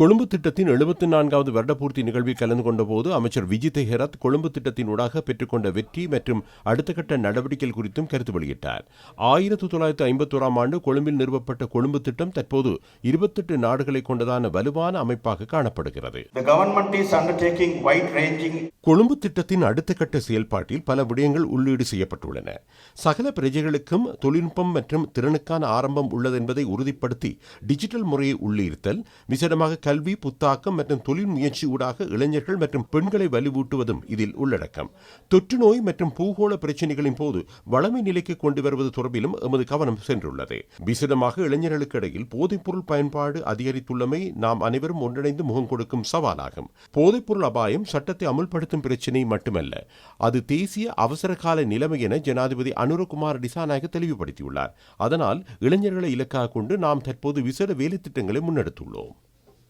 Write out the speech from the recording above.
கொழும்பு திட்டத்தின் எழுபத்தி நான்காவது வருடபூர்த்தி நிகழ்வில் கலந்து கொண்டபோது அமைச்சர் விஜித் ஹெரத் கொழும்பு திட்டத்தின் ஊடாக பெற்றுக்கொண்ட வெற்றி மற்றும் அடுத்த கட்ட நடவடிக்கைகள் குறித்தும் கருத்து வெளியிட்டார். ஆயிரத்தி தொள்ளாயிரத்தி ஐம்பத்தோராம் ஆண்டு கொழும்பில் நிறுவப்பட்ட கொழும்பு திட்டம் தற்போது இருபத்தெட்டு நாடுகளை கொண்டதான வலுவான அமைப்பாக காணப்படுகிறது. The government is undertaking wide-ranging Colombo திட்டத்தின் அடுத்த கட்ட செயல்பாட்டில் பல விடயங்கள் உள்ளீடு செய்யப்பட்டுள்ளன. சகல பிரஜைகளுக்கும் தொழில்நுட்பம் மற்றும் திறனுக்கான ஆரம்பம் உள்ளது என்பதை உறுதிப்படுத்தி டிஜிட்டல் முறையை உள்ளீர்த்தல் விசேடமாக கல்வி புத்தாக்கம் மற்றும் தொழில் முயற்சி ஊடாக இளைஞர்கள் மற்றும் பெண்களை வலுவூட்டுவதும் இதில் உள்ளடக்கம். தொற்று நோய் மற்றும் பூகோள பிரச்சினைகளின் போது வளமை நிலைக்கு கொண்டு வருவது தொடர்பிலும் எமது கவனம் சென்றுள்ளது. விசேடமாக இளைஞர்களுக்கு இடையில் போதைப்பொருள் பயன்பாடு அதிகரித்துள்ளமை நாம் அனைவரும் ஒன்றிணைந்து முகம் கொடுக்கும் சவாலாகும். போதைப்பொருள் அபாயம் சட்டத்தை அமுல்படுத்தும் பிரச்சினை மட்டுமல்ல அது தேசிய அவசர கால நிலைமை என ஜனாதிபதி அனுரகுமார் டிசாநாயக தெளிவுபடுத்தியுள்ளார். அதனால் இளைஞர்களை இலக்காக கொண்டு நாம் தற்போது விசேட வேலைத்திட்டங்களை முன்னெடுத்துள்ளோம்.